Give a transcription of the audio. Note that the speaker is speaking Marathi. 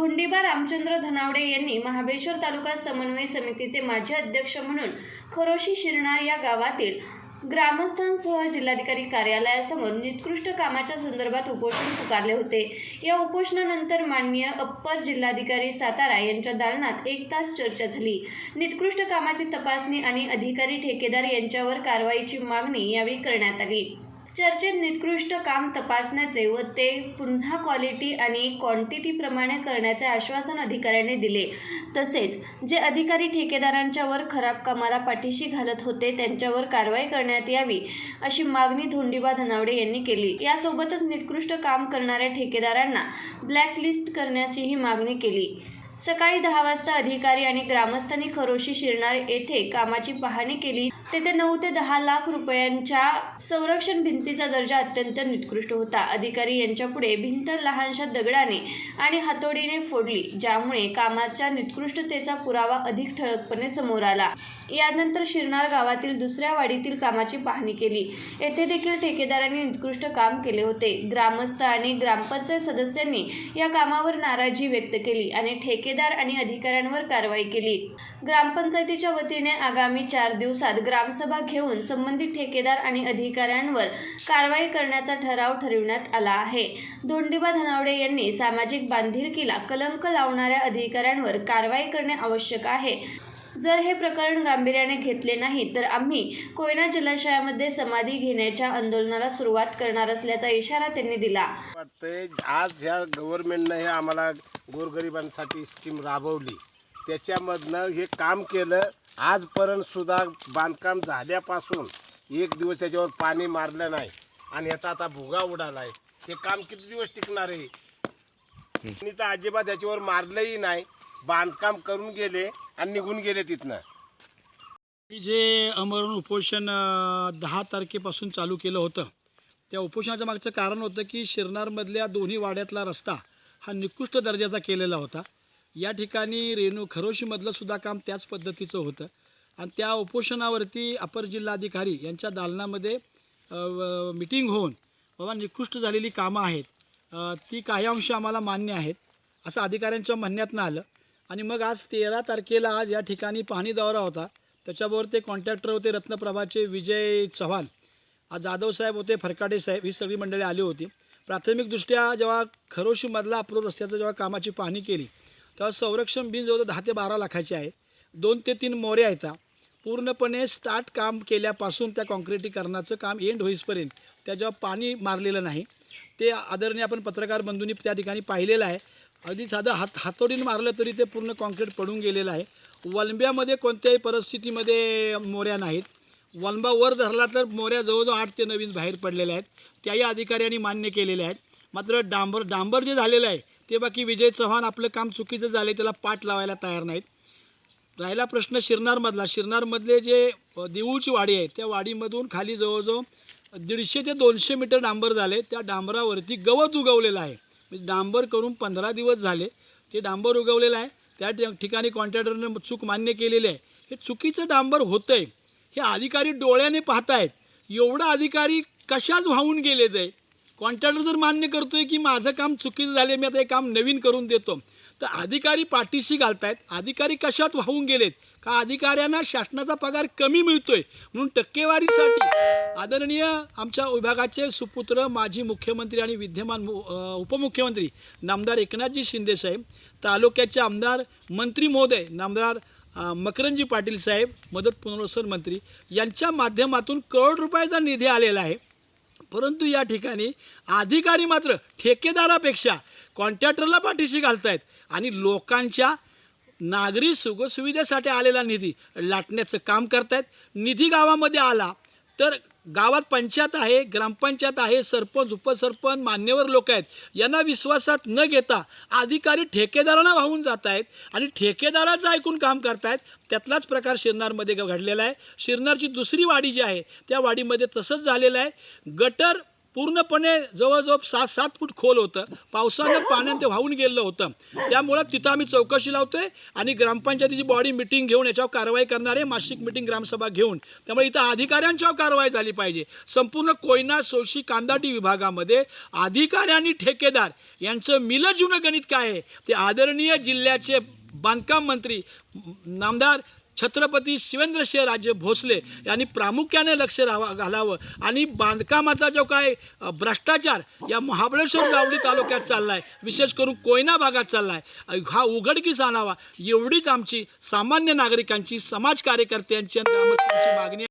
धोंडीबा रामचंद्र धनावडे यांनी महाबळेश्वर तालुका समन्वय समितीचे माजी अध्यक्ष म्हणून खरोशी शिरणार या गावातील ग्रामस्थांसह जिल्हाधिकारी कार्यालयासमोर निकृष्ट कामाच्या संदर्भात उपोषण पुकारले होते. या उपोषणानंतर माननीय अप्पर जिल्हाधिकारी सातारा यांच्या दालनात एक तास चर्चा झाली. निकृष्ट कामाची तपासणी आणि अधिकारी ठेकेदार यांच्यावर कारवाईची मागणी यावेळी करण्यात आली. चर्चेत निकृष्ट काम तपासण्याचे व ते पुन्हा क्वालिटी आणि क्वांटिटीप्रमाणे करण्याचे आश्वासन अधिकाऱ्यांनी दिले. तसेच जे अधिकारी ठेकेदारांच्यावर खराब कामाला पाठीशी घालत होते त्यांच्यावर कारवाई करण्यात यावी अशी मागणी धोंडीबा धनावडे यांनी केली. यासोबतच निकृष्ट काम करणाऱ्या ठेकेदारांना ब्लॅकलिस्ट करण्याचीही मागणी केली. सकाळी दहा वाजता अधिकारी आणि ग्रामस्थांनी खरोशी शिरणार येथे कामाची पाहणी केली. तेथे नऊ ते दहा लाख रुपयांच्या संरक्षण भिंतीचा दर्जा अत्यंत निकृष्ट होता. अधिकारी यांच्यापुढे भिंत लहानशा दगडाने आणि हातोडीने फोडली ज्यामुळे कामाच्या निकृष्टतेचा पुरावा अधिक ठळकपणे समोर आला. यानंतर शिरनार गावातील दुसऱ्या वाडीतील कामाची पाहणी केली. येथे देखील ठेकेदारांनी निकृष्ट काम केले होते. ग्रामस्थ आणि ग्रामपंचायत सदस्यांनी या कामावर नाराजी व्यक्त केली आणि ठेकेदार आणि अधिकाऱ्यांवर कारवाई केली. ग्रामपंचायतीच्या वतीने आगामी चार दिवसात ग्राम ग्रामसभा घेऊन संबंधित ठेकेदार आणि अधिकाऱ्यांवर कारवाई करण्याचा ठराव ठरविण्यात आला आहे. धोंडीबा धनावडे यांनी सामाजिक बांधिलकीला कलंक लावणाऱ्या अधिकाऱ्यांवर कारवाई करणे आवश्यक आहे. जर हे प्रकरण गांभीर्याने घेतले नाही तर आम्ही कोयना जलाशयामध्ये समाधी घेण्याच्या आंदोलनाला सुरुवात करणार असल्याचा इशारा त्यांनी दिला. वाटतंय आज ह्या गव्हर्नमेंटनं हे आम्हाला गोरगरिबांसाठी स्कीम राबवली. त्याच्यामधनं हे काम केलं. आजपर्यंत सुद्धा बांधकाम झाल्यापासून एक दिवस त्याच्यावर पाणी मारलं नाही. आणि याचा आता भुगा उडाला आहे हे काम किती दिवस टिकणार आहे? आणि तर अजिबात त्याच्यावर मारलंही नाही. बांधकाम करून गेले आणि निघून गेले तिथनं. मी जे अमरण उपोषण दहा तारखेपासून चालू केलं होतं त्या उपोषणाच्या मागचं कारण होतं की शिरनारमधल्या दोन्ही वाड्यातला रस्ता हा निकृष्ट दर्जाचा केलेला होता. या ठिकाणी रेणू खरोशीमधलं सुद्धा काम त्याच पद्धतीचं होतं. आणि त्या उपोषणावरती अपर जिल्हाधिकारी यांच्या दालनामध्ये मिटिंग होऊन बाबा निकृष्ट झालेली कामं आहेत. ती काही अंश आम्हाला मान्य आहेत असं अधिकाऱ्यांच्या म्हणण्यातनं आलं. आणि मग आज तेरा तारखेला आज या ठिकाणी पाहणी दौरा होता. त्याच्याबरोबर ते कॉन्ट्रॅक्टर होते रत्नप्रभाचे विजय चव्हाण आज जाधव साहेब होते फरकाडे साहेब ही सगळी मंडळी आली होती. प्राथमिकदृष्ट्या जेव्हा खरोशीमधला अप्रोड रस्त्याचं जेव्हा कामाची पाहणी केली तेव्हा संरक्षण बिन जवळ दहा ते बारा लाखाची आहे. दोन ते तीन मोऱ्या आहेत पूर्णपणे स्टार्ट काम केल्यापासून त्या कॉन्क्रिटीकरणाचं काम एंड होईसपर्यंत त्याच्यावर पाणी मारलेलं नाही. ते आदरणीय आपण पत्रकार बंधूंनी त्या ठिकाणी पाहिलेलं आहे. अगदी साधं हात हातोडीने मारलं तरी ते पूर्ण कॉन्क्रीट पडून गेलेलं आहे. वलंब्यामध्ये कोणत्याही परिस्थितीमध्ये मोऱ्या नाहीत. वलंबा वर धरला तर मोऱ्या जवळजवळ आठ ते नवीन बाहेर पडलेल्या आहेत. त्याही अधिकाऱ्यांनी मान्य केलेले आहेत. मात्र डांबर डांबर जे झालेलं आहे ते बाकी विजय चव्हाण आपलं काम चुकीचं झालं त्याला पाठ लावायला तयार नाहीत. राहिला प्रश्न शिरनारमधला. शिरनारमधले जे देऊळची वाडी आहे त्या वाडीमधून खाली जवळजवळ दीडशे ते दोनशे मीटर डांबर झाले. त्या डांबरावरती गवत उगवलेलं आहे. म्हणजे डांबर करून पंधरा दिवस झाले. ते डांबर उगवलेलं आहे. त्या ठिकाणी कॉन्ट्रॅक्टरनं चूक मान्य केलेली आहे. हे चुकीचं डांबर होतं आहे हे अधिकारी डोळ्याने पाहतायत. एवढं अधिकारी कशाच वाहून गेले ते कॉन्ट्रॅक्टर जर मान्य करतोय की माझं काम चुकीचं झाले मी आता हे काम नवीन करून देतो. तर अधिकारी पाठीशी घालतायत. अधिकारी कशात वाहून गेलेत? का अधिकाऱ्यांना शासनाचा पगार कमी मिळतोय? म्हणून टक्केवारीसाठी आदरणीय आमच्या विभागाचे सुपुत्र माजी मुख्यमंत्री आणि विद्यमान उपमुख्यमंत्री नामदार एकनाथजी शिंदेसाहेब तालुक्याचे आमदार मंत्री महोदय नामदार मकरंजी पाटील साहेब मदत पुनर्वसन मंत्री यांच्या माध्यमातून करोड रुपयाचा निधी आलेला आहे. परंतु या ठिकाणी अधिकारी मात्र ठेकेदारापेक्षा कॉन्ट्रॅक्टरला पाठीशी घालतायत आणि लोकांच्या नागरी सुखसुविधेसाठी आलेला निधी लाटण्याचं काम करतायत. निधी गावामध्ये आला तर गावात पंचायत आहे ग्रामपंचायत आहे सरपंच उपसरपंच मान्यवर लोक आहेत. यांना विश्वासात न घेता अधिकारी ठेकेदारांना वाहून जात आहेत आणि ठेकेदाराचं ऐकून काम करतायत त्यातलाच प्रकार शिरनारमध्ये घ- घडलेला आहे. शिरनारची दुसरी वाडी जी आहे त्या वाडीमध्ये तसंच झालेलं आहे. गटर पूर्णपणे जवळजवळ सात सात फूट खोल होतं. पावसानं पाण्यानं ते वाहून गेलं होतं. त्यामुळं तिथं आम्ही चौकशी लावतोय आणि ग्रामपंचायतीची बॉडी मिटिंग घेऊन याच्यावर कारवाई करणारे मासिक मिटिंग ग्रामसभा घेऊन. त्यामुळे इथं अधिकाऱ्यांच्यावर कारवाई झाली पाहिजे. संपूर्ण कोयना सोशी कांदाटी विभागामध्ये अधिकारी आणि ठेकेदार यांचं मिलजून गणित काय आहे? ते आदरणीय जिल्ह्याचे बांधकाम मंत्री नामदार छत्रपती शिवेंद्रशेहराजे भोसले यांनी प्रामुख्याने लक्ष राहावं घालावं आणि बांधकामाचा जो काय भ्रष्टाचार या महाबळेश्वर जावळी तालुक्यात चालला आहे विशेष करून कोयना भागात चालला आहे हा उघडकीस आणावा एवढीच आमची सामान्य नागरिकांची समाज कार्यकर्त्यांची आणि मागणी आहे.